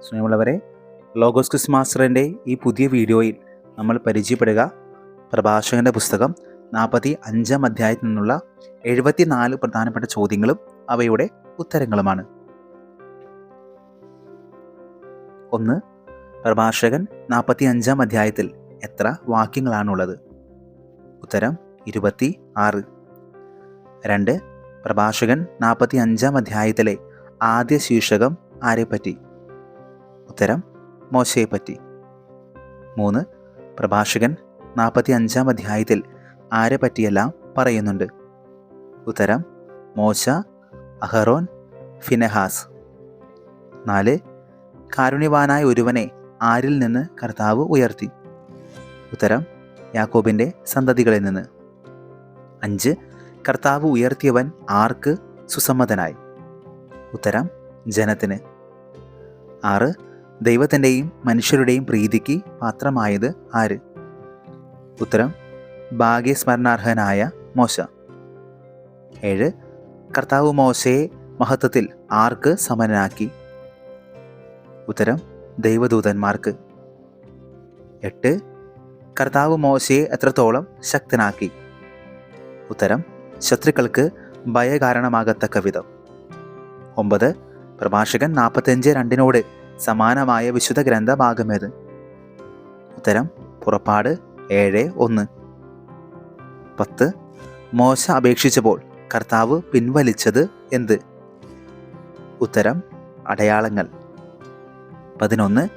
സ്നേഹമുള്ളവരെ logos Chris മാസ്റ്ററിന്റെ ഈ പുതിയ വീഡിയോയിൽ നമ്മൾ പരിചയപ്പെടുക. പ്രഭാഷകന്റെ പുസ്തകം നാൽപ്പത്തി അഞ്ചാം അധ്യായത്തിൽ നിന്നുള്ള എഴുപത്തിനാല് പ്രധാനപ്പെട്ട ചോദ്യങ്ങളും അവയുടെ ഉത്തരങ്ങളുമാണ്. ഒന്ന് പ്രഭാഷകൻ നാൽപ്പത്തി അഞ്ചാം അധ്യായത്തിൽ എത്ര വാക്യങ്ങളാണുള്ളത്? ഉത്തരം ഇരുപത്തി ആറ് രണ്ട് പ്രഭാഷകൻ നാൽപ്പത്തി അഞ്ചാം അധ്യായത്തിലെ ആദ്യ ശീർഷകം ആരെപ്പറ്റി? ഉത്തരം മോശയെപ്പറ്റി. മൂന്ന് പ്രഭാഷകൻ നാൽപ്പത്തി അഞ്ചാം അധ്യായത്തിൽ ആരെ പറ്റിയെല്ലാം പറയുന്നുണ്ട്. ഉത്തരം മോശ അഹറോൻ ഫിനെഹാസ്. നാല് കാരുണ്യവാനായ ഒരുവനെ ആരിൽ നിന്ന് കർത്താവ് ഉയർത്തി? ഉത്തരം യാക്കോബിന്റെ സന്തതികളിൽ നിന്ന്. അഞ്ച് കർത്താവ് ഉയർത്തിയവൻ ആർക്ക് സുസമ്മതനായി? ഉത്തരം ജനത്തിന്. ആറ് ദൈവത്തിന്റെയും മനുഷ്യരുടെയും പ്രീതിക്ക് പാത്രമായത് ആര്? ഉത്തരം ഭാഗ്യസ്മരണാർഹനായ മോശ. ഏഴ് കർത്താവ് മോശയെ മഹത്വത്തിൽ ആർക്ക് സമനാക്കി? ഉത്തരം ദൈവദൂതന്മാർക്ക്. എട്ട് കർത്താവ് മോശയെ എത്രത്തോളം ശക്തനാക്കി? ഉത്തരം ശത്രുക്കൾക്ക് ഭയകാരണമാകത്തക്ക വിധം ഒമ്പത് പ്രഭാഷകൻ നാൽപ്പത്തഞ്ച് രണ്ടിനോട് സമാനമായ വിശുദ്ധ ഗ്രന്ഥഭാഗമേത് ഉത്തരം പുറപ്പാട് ഏഴ് ഒന്ന്. പത്ത്. മോശ അപേക്ഷിച്ചപ്പോൾ കർത്താവ് പിൻവലിച്ചത് എന്ത്? ഉത്തരം അടയാളങ്ങൾ. പതിനൊന്ന്.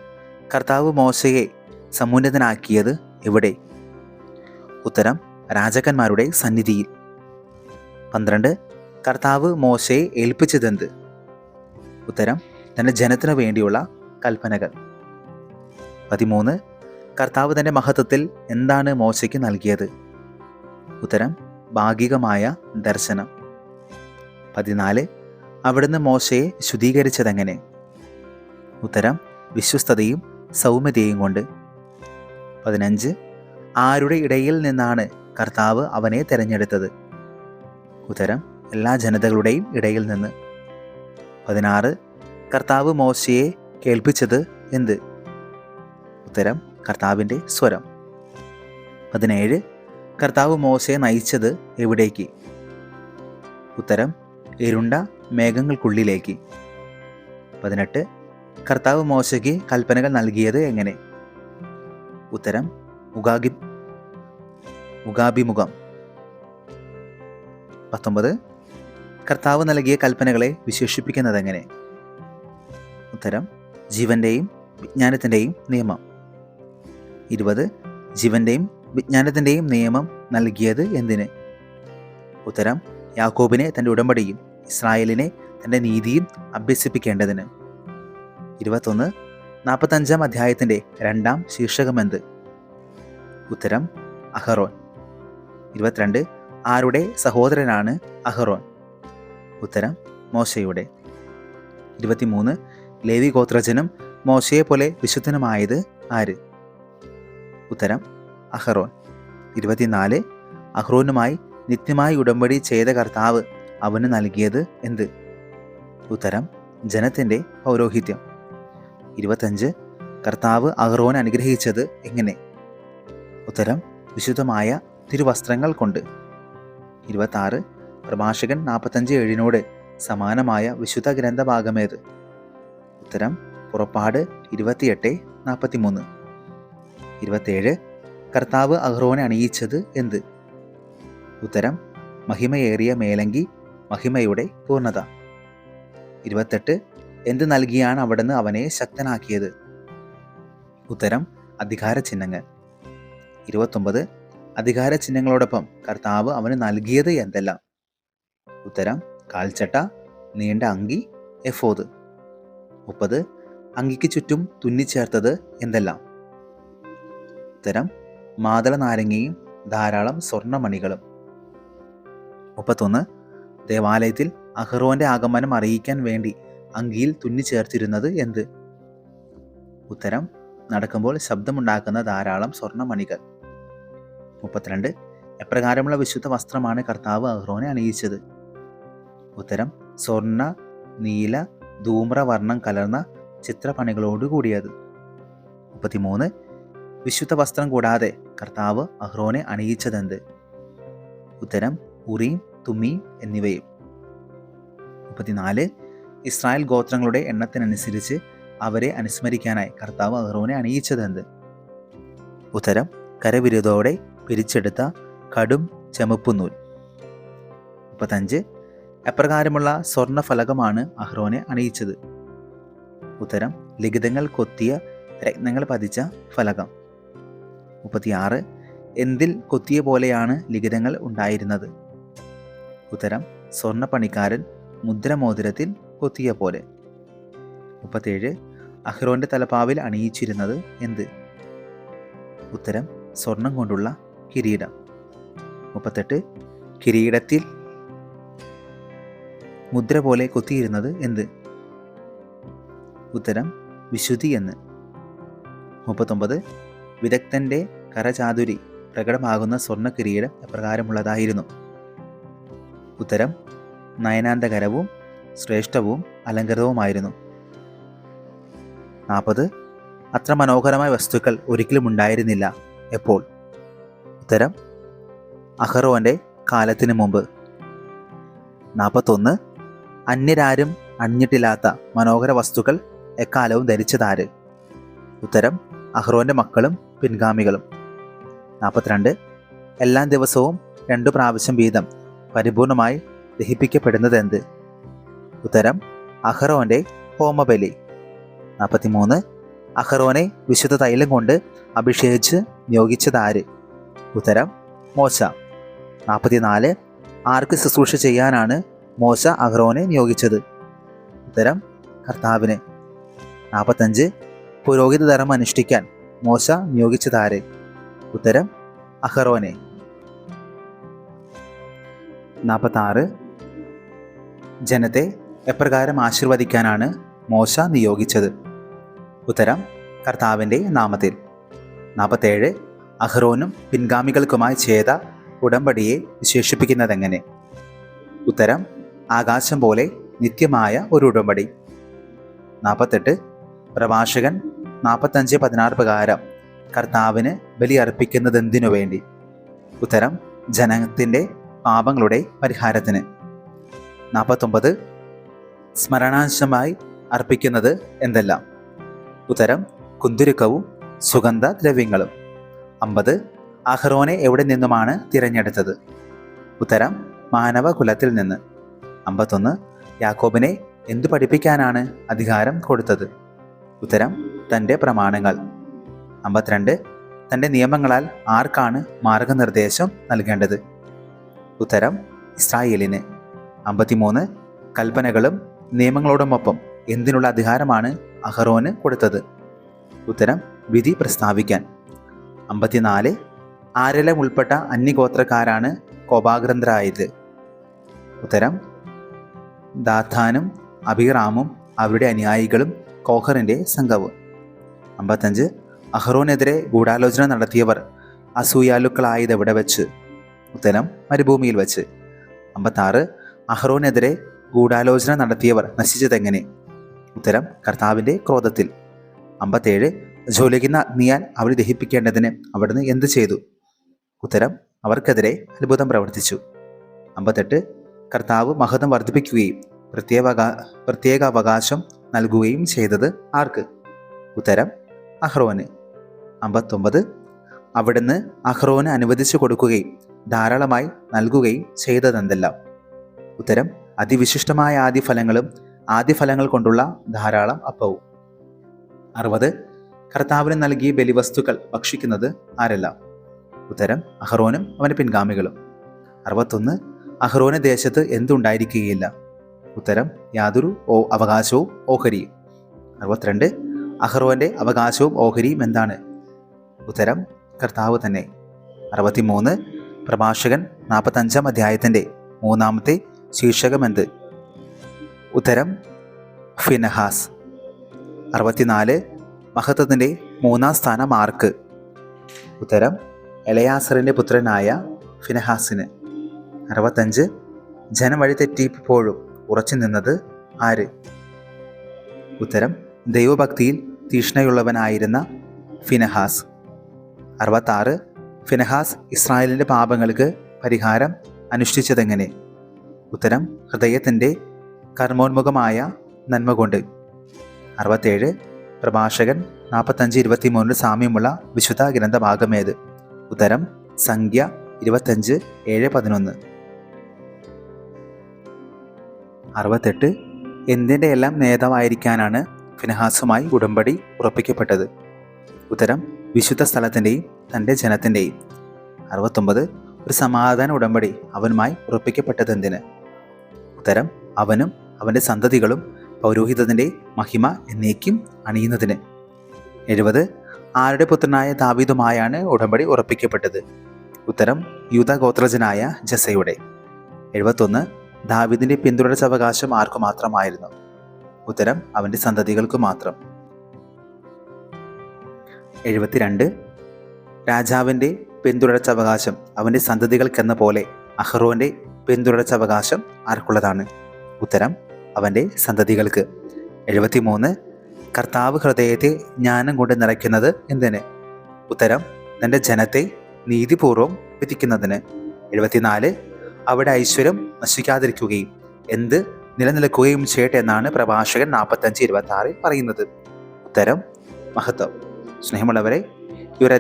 കർത്താവ് മോശയെ സമുന്നതനാക്കിയത് എവിടെ? ഉത്തരം രാജാക്കന്മാരുടെ സന്നിധിയിൽ. പന്ത്രണ്ട്. കർത്താവ് മോശയെ ഏൽപ്പിച്ചതെന്ത്? ഉത്തരം തന്റെ ജനത്തിനു വേണ്ടിയുള്ള കൽപ്പനകൾ. പതിമൂന്ന് കർത്താവ് തന്റെ മഹത്വത്തിൽ എന്താണ് മോശയ്ക്ക് നൽകിയത്? ഉത്തരം ഭാഗികമായ ദർശനം. പതിനാല് അവിടുന്ന് മോശയെ ശുദ്ധീകരിച്ചതെങ്ങനെ? ഉത്തരം വിശ്വസ്തതയും സൗമ്യതയും കൊണ്ട്. പതിനഞ്ച് ആരുടെ ഇടയിൽ നിന്നാണ് കർത്താവ് അവനെ തിരഞ്ഞെടുത്തത്? ഉത്തരം എല്ലാ ജനതകളുടെയും ഇടയിൽ നിന്ന്. പതിനാറ് കർത്താവ് മോശയെ കേൾപ്പിച്ചത് എന്ത്? ഉത്തരം കർത്താവിന്റെ സ്വരം. പതിനേഴ് കർത്താവ് മോശയെ നയിച്ചത് എവിടേക്ക്? ഉത്തരം ഇരുണ്ട മേഘങ്ങൾക്കുള്ളിലേക്ക്. പതിനെട്ട് കർത്താവ് മോശയ്ക്ക് കൽപ്പനകൾ നൽകിയത് എങ്ങനെ? ഉത്തരം മുഖാഗി മുഖാഭിമുഖം. പത്തൊമ്പത് കർത്താവ് നൽകിയ കൽപ്പനകളെ വിശേഷിപ്പിക്കുന്നത് എങ്ങനെ? ഉത്തരം ജീവന്റെയും വിജ്ഞാനത്തിന്റെയും നിയമം. ഇരുപത് ജീവന്റെയും വിജ്ഞാനത്തിന്റെയും നിയമം നൽകിയത് എന്തിന്? ഉത്തരം യാക്കോബിനെ തന്റെ ഉടമ്പടിയും ഇസ്രായേലിനെ തന്റെ നീതിയും അഭ്യസിപ്പിക്കേണ്ടതിന്. ഇരുപത്തൊന്ന് നാൽപ്പത്തഞ്ചാം അധ്യായത്തിന്റെ രണ്ടാം ശീർഷകമെന്ത് ഉത്തരം അഹറോൻ. ഇരുപത്തിരണ്ട് ആരുടെ സഹോദരനാണ് അഹറോൻ? ഉത്തരം മോശയുടെ. ഇരുപത്തിമൂന്ന് ലേവി ഗോത്രജനം മോശയെ പോലെ വിശുദ്ധനുമായത് ആര്? ഉത്തരം അഹറോൻ. ഇരുപത്തിനാല് അഹ്റോനുമായി നിത്യമായി ഉടമ്പടി ചെയ്ത കർത്താവ് അവന് നൽകിയത് എന്ത്? ഉത്തരം ജനത്തിന്റെ പൗരോഹിത്യം. ഇരുപത്തഞ്ച് കർത്താവ് അഹ്റോൻ അനുഗ്രഹിച്ചത് എങ്ങനെ? ഉത്തരം വിശുദ്ധമായ തിരുവസ്ത്രങ്ങൾ കൊണ്ട്. ഇരുപത്താറ് പ്രഭാഷകൻ നാൽപ്പത്തഞ്ച് ഏഴിനോട് സമാനമായ വിശുദ്ധ ഗ്രന്ഥഭാഗമേത് ഉത്തരം പുറപ്പാട് ഇരുപത്തിയെട്ട് നാൽപ്പത്തിമൂന്ന് ഇരുപത്തേഴ് കർത്താവ് അഹ്റോനെ അണിയിച്ചത് എന്ത്? ഉത്തരം മഹിമയേറിയ മേലങ്കി മഹിമയുടെ പൂർണത. ഇരുപത്തെട്ട് എന്ത് നൽകിയാണ് അവിടുന്ന് അവനെ ശക്തനാക്കിയത്? ഉത്തരം അധികാര ചിഹ്നങ്ങൾ ഇരുപത്തൊമ്പത് അധികാര ചിഹ്നങ്ങളോടൊപ്പം കർത്താവ് അവന് നൽകിയത് എന്തെല്ലാം? ഉത്തരം കാൽച്ചട്ട നീണ്ട അങ്കി എഫോത് മുപ്പത്. അങ്കിക്ക് ചുറ്റും തുന്നിച്ചേർത്തത് എന്തെല്ലാം? ഉത്തരം മാതള നാരങ്ങയും ധാരാളം സ്വർണമണികളും. മുപ്പത്തൊന്ന്. ദേവാലയത്തിൽ അഹ്റോന്റെ ആഗമനം അറിയിക്കാൻ വേണ്ടി അങ്കിയിൽ തുന്നിച്ചേർത്തിരുന്നത് എന്ത്? ഉത്തരം നടക്കുമ്പോൾ ശബ്ദമുണ്ടാക്കുന്ന ധാരാളം സ്വർണമണികൾ. മുപ്പത്തിരണ്ട്. എപ്രകാരമുള്ള വിശുദ്ധ വസ്ത്രമാണ് കർത്താവ് അഹ്റോനെ അണിയിച്ചത്? ഉത്തരം സ്വർണ നീല ധൂമ്രവർണം കലർന്ന ചിത്രപണികളോട് കൂടിയത്. മുപ്പത്തിമൂന്ന്. വിശുദ്ധ വസ്ത്രം കൂടാതെ കർത്താവ് അഹ്റോനെ അണിയിച്ചതെന്ത്? ഉത്തരം ഉറീം തുമ്മീം എന്നിവയും. മുപ്പത്തിനാല്. ഇസ്രായേൽ ഗോത്രങ്ങളുടെ എണ്ണത്തിനനുസരിച്ച് അവരെ അനുസ്മരിക്കാനായി കർത്താവ് അഹ്റോനെ അണിയിച്ചതെന്ത്? ഉത്തരം കരവിരുതോടെ പിരിച്ചെടുത്ത കടും ചെമുപ്പുനൂൽ. മുപ്പത്തഞ്ച്. എപ്രകാരമുള്ള സ്വർണഫലകമാണ് അഹ്റോനെ അണിയിച്ചത്. ഉത്തരം ലിഖിതങ്ങൾ കൊത്തിയ രത്നങ്ങൾ പതിച്ച ഫലകം. മുപ്പത്തിയാറ് എന്തിൽ കൊത്തിയ പോലെയാണ് ലിഖിതങ്ങൾ ഉണ്ടായിരുന്നത്? ഉത്തരം സ്വർണപ്പണിക്കാരൻ മുദ്രമോതിരത്തിൽ കൊത്തിയ പോലെ. മുപ്പത്തേഴ് അഹ്റോന്റെ തലപ്പാവിൽ അണിയിച്ചിരുന്നത് എന്ത്? ഉത്തരം സ്വർണം കൊണ്ടുള്ള കിരീടം. മുപ്പത്തെട്ട് കിരീടത്തിൽ മുദ്ര പോലെ കൊത്തിയിരുന്നത് എന്ത്? ഉത്തരം വിശുദ്ധി എന്ന്. മുപ്പത്തൊമ്പത് വിദഗ്ധന്റെ കരചാതുരി പ്രകടമാകുന്ന സ്വർണ കിരീടം എപ്രകാരമുള്ളതായിരുന്നു ഉത്തരം നയനാന്തകരവും ശ്രേഷ്ഠവും അലങ്കൃതവുമായിരുന്നു നാൽപ്പത് അത്ര മനോഹരമായ വസ്തുക്കൾ ഒരിക്കലും ഉണ്ടായിരുന്നില്ല എപ്പോൾ? ഉത്തരം അഹറോന്റെ കാലത്തിന് മുമ്പ്. നാൽപ്പത്തൊന്ന് അന്യരാരും അണിഞ്ഞിട്ടില്ലാത്ത മനോഹര വസ്തുക്കൾ എക്കാലവും ധരിച്ചതാര്? ഉത്തരം അഹ്റോന്റെ മക്കളും പിൻഗാമികളും. നാൽപ്പത്തിരണ്ട് എല്ലാ ദിവസവും രണ്ടു പ്രാവശ്യം വീതം പരിപൂർണമായി ദഹിപ്പിക്കപ്പെടുന്നത് എന്ത് ഉത്തരം അഹ്റോന്റെ ഹോമബലി. നാൽപ്പത്തിമൂന്ന് അഹ്റോനെ വിശുദ്ധ തൈലം കൊണ്ട് അഭിഷേകിച്ച് നിയോഗിച്ചതാര്? ഉത്തരം മോശ. നാൽപ്പത്തിനാല് ആർക്ക് ശുശ്രൂഷ ചെയ്യാനാണ് മോശ അഹ്റോനെ നിയോഗിച്ചത്. ഉത്തരം കർത്താവിനെ. നാൽപ്പത്തഞ്ച് പുരോഹിത ധർമ്മം അനുഷ്ഠിക്കാൻ മോശ നിയോഗിച്ചതാരെ? ഉത്തരം അഹറോനെ. നാൽപ്പത്താറ് ജനത്തെ എപ്രകാരം ആശീർവദിക്കാനാണ് മോശ നിയോഗിച്ചത്? ഉത്തരം കർത്താവിന്റെ നാമത്തിൽ. നാൽപ്പത്തേഴ് അഹ്റോനും പിൻഗാമികൾക്കുമായി ചെയ്ത ഉടമ്പടിയെ വിശേഷിപ്പിക്കുന്നതെങ്ങനെ? ഉത്തരം ആകാശം പോലെ നിത്യമായ ഒരു ഉടമ്പടി. നാൽപ്പത്തെട്ട് പ്രഭാഷകൻ നാൽപ്പത്തഞ്ച് പതിനാറ് പ്രകാരം കർത്താവിന് ബലി അർപ്പിക്കുന്നതെന്തിനു വേണ്ടി? ഉത്തരം ജനത്തിന്റെ പാപങ്ങളുടെ പരിഹാരത്തിന്. നാൽപ്പത്തൊമ്പത് സ്മരണാംശമായി അർപ്പിക്കുന്നത് എന്തെല്ലാം? ഉത്തരം കുന്തുരുക്കവും സുഗന്ധ ദ്രവ്യങ്ങളും അമ്പത്. അഹ്റോനെ എവിടെ നിന്നുമാണ് തിരഞ്ഞെടുത്തത്? ഉത്തരം മാനവകുലത്തിൽ നിന്ന്. അമ്പത്തൊന്ന് യാക്കോബിനെ എന്തു പഠിപ്പിക്കാനാണ് അധികാരം കൊടുത്തത്? ഉത്തരം തന്റെ പ്രമാണങ്ങൾ. അമ്പത്തിരണ്ട് തന്റെ നിയമങ്ങളാൽ ആർക്കാണ് മാർഗനിർദ്ദേശം നൽകേണ്ടത്? ഉത്തരം ഇസ്രായേലിന്. അമ്പത്തിമൂന്ന് കൽപ്പനകളും നിയമങ്ങളോടുമൊപ്പം എന്തിനുള്ള അധികാരമാണ് അഹറോന് കൊടുത്തത്? ഉത്തരം വിധി പ്രസ്താവിക്കാൻ. അമ്പത്തിനാല് ആരെല്ലാം ഉൾപ്പെട്ട അന്യഗോത്രക്കാരാണ് കോപാഗ്രന്ഥരായത്? ഉത്തരം ദാഥാനും അഭിറാമും അവരുടെ അനുയായികളും കോഹറിന്റെ സംഘവും. അമ്പത്തഞ്ച് അഹ്റോനെതിരെ ഗൂഢാലോചന നടത്തിയവർ അസൂയാലുക്കളായത് എവിടെ വെച്ച്? ഉത്തരം മരുഭൂമിയിൽ വെച്ച്. അമ്പത്താറ് അഹ്റോനെതിരെ ഗൂഢാലോചന നടത്തിയവർ നശിച്ചതെങ്ങനെ? ഉത്തരം കർത്താവിന്റെ ക്രോധത്തിൽ. അമ്പത്തേഴ് ജ്വലിക്കുന്ന അഗ്നിയാൽ അവരെ ദഹിപ്പിക്കേണ്ടതിന് അവിടുന്ന് എന്ത് ചെയ്തു? ഉത്തരം അവർക്കെതിരെ അത്ഭുതം പ്രവർത്തിച്ചു. അമ്പത്തെട്ട് കർത്താവ് മഹത്വം വർദ്ധിപ്പിക്കുകയും പ്രത്യേക പ്രത്യേക അവകാശം നൽകുകയും ചെയ്തത് ആർക്ക്? ഉത്തരം അഹ്റോന്. അമ്പത്തൊമ്പത് അവിടുന്ന് അഹ്റോന് അനുവദിച്ചു കൊടുക്കുകയും ധാരാളമായി നൽകുകയും ചെയ്തതെന്തെല്ലാം? ഉത്തരം അതിവിശിഷ്ടമായ ആദ്യഫലങ്ങളും ആദ്യഫലങ്ങൾ കൊണ്ടുള്ള ധാരാളം അപ്പവും. അറുപത് കർത്താവിന് നൽകിയ ബലിവസ്തുക്കൾ ഭക്ഷിക്കുന്നത് ആരെല്ലാം? ഉത്തരം അഹ്റോനും അവന്റെ പിൻഗാമികളും. അറുപത്തൊന്ന് അഹ്റോന് ദേശത്ത് എന്തുണ്ടായിരിക്കുകയില്ല? ഉത്തരം യാതൊരു ഓ അവകാശവും ഓഹരിയും. അറുപത്തിരണ്ട് അഹ്റോന്റെ അവകാശവും ഓഹരിയും എന്താണ്? ഉത്തരം കർത്താവ് തന്നെ. അറുപത്തിമൂന്ന് പ്രഭാഷകൻ നാൽപ്പത്തഞ്ചാം അധ്യായത്തിന്റെ മൂന്നാമത്തെ ശീർഷകം ശീർഷകമെന്ത് ഉത്തരം ഫിനഹാസ്. അറുപത്തിനാല് മഹത്വത്തിന്റെ മൂന്നാം സ്ഥാനം ആർക്ക്? ഉത്തരം എലയാസറിന്റെ പുത്രനായ ഫിനഹാസിന്. അറുപത്തഞ്ച്. ജനം വഴിതെറ്റിപ്പോഴും ഉറച്ചു നിന്നത് ആര്? ഉത്തരം ദൈവഭക്തിയിൽ തീഷ്ണയുള്ളവനായിരുന്ന ഫിനഹാസ്. അറുപത്താറ്. ഫിനഹാസ് ഇസ്രായേലിന്റെ പാപങ്ങൾക്ക് പരിഹാരം അനുഷ്ഠിച്ചതെങ്ങനെ? ഉത്തരം ഹൃദയത്തിന്റെ കർമ്മോന്മുഖമായ നന്മ കൊണ്ട്. അറുപത്തേഴ്. പ്രഭാഷകൻ നാൽപ്പത്തഞ്ച് ഇരുപത്തി മൂന്നിൽ സാമ്യമുള്ള വിശുദ്ധ ഗ്രന്ഥഭാഗമേത് ഉത്തരം സംഖ്യ ഇരുപത്തഞ്ച് ഏഴ് പതിനൊന്ന്. അറുപത്തെട്ട്. എന്തിന്റെ എല്ലാം നേതാവായിരിക്കാനാണ് ഫിനഹാസുമായി ഉടമ്പടി ഉറപ്പിക്കപ്പെട്ടത്? ഉത്തരം വിശുദ്ധ സ്ഥലത്തിന്റെയും തന്റെ ജനത്തിന്റെയും അറുപത്തൊമ്പത് ഒരു സമാധാന ഉടമ്പടി അവനുമായി ഉറപ്പിക്കപ്പെട്ടതെന്തിന്? ഉത്തരം അവനും അവന്റെ സന്തതികളും പൗരോഹിതത്തിന്റെ മഹിമ എന്നേക്കും അണിയുന്നതിന്. എഴുപത് ആരുടെ പുത്രനായ ദാവീദുമായാണ് ഉടമ്പടി ഉറപ്പിക്കപ്പെട്ടത്? ഉത്തരം യൂത ഗോത്രജനായ ജസയുടെ. എഴുപത്തൊന്ന് ദാവീദിന്റെ പിന്തുടർച്ചവകാശം ആർക്കു മാത്രമായിരുന്നു? ഉത്തരം അവന്റെ സന്തതികൾക്ക് മാത്രം. എഴുപത്തിരണ്ട്. രാജാവിന്റെ പിന്തുടർച്ചവകാശം അവന്റെ സന്തതികൾക്കെന്ന പോലെ അഹ്റോന്റെ പിന്തുടർച്ചവകാശം ആർക്കുള്ളതാണ്? ഉത്തരം അവന്റെ സന്തതികൾക്ക്. എഴുപത്തിമൂന്ന്. കർത്താവ് ഹൃദയത്തെ ജ്ഞാനം കൊണ്ട് നിറയ്ക്കുന്നത് എന്തിന്? ഉത്തരം തന്റെ ജനത്തെ നീതിപൂർവം വിധിക്കുന്നതിന്. എഴുപത്തിനാല്. അവിടെ ഐശ്വര്യം നശിക്കാതിരിക്കുകയും എന്ത് നിലനിൽക്കുകയും ചെയ്യട്ടെ എന്നാണ് പ്രഭാഷകൻ നാൽപ്പത്തഞ്ച് ഇരുപത്തി ആറിൽ പറയുന്നത്. ഉത്തരം മഹത്വം. സ്നേഹമുള്ളവരെ ഈ ഒരു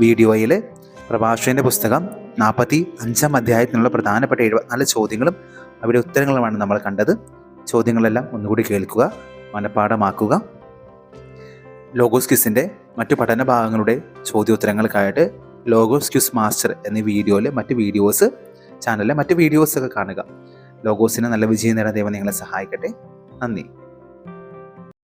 വീഡിയോയിൽ പ്രഭാഷകന്റെ പുസ്തകം നാൽപ്പത്തി അഞ്ചാം അധ്യായത്തിനുള്ള പ്രധാനപ്പെട്ട എഴുപത്തിനാല് ചോദ്യങ്ങളും അവരുടെ ഉത്തരങ്ങളുമാണ് നമ്മൾ കണ്ടത്. ചോദ്യങ്ങളെല്ലാം ഒന്നുകൂടി കേൾക്കുക മനഃപ്പാഠമാക്കുക. ലോഗോസ് ക്യൂസിന്റെ മറ്റു പഠന ഭാഗങ്ങളുടെ ചോദ്യോത്തരങ്ങൾക്കായിട്ട് ലോഗോസ് ക്യൂസ് മാസ്റ്റർ എന്നീ വീഡിയോയിലെ മറ്റ് വീഡിയോസ് ചാനലിലെ മറ്റ് വീഡിയോസൊക്കെ കാണുക. ലോഗോസിന് നല്ല വിജയം നേടാൻ ദൈവം നിങ്ങളെ സഹായിക്കട്ടെ. നന്ദി.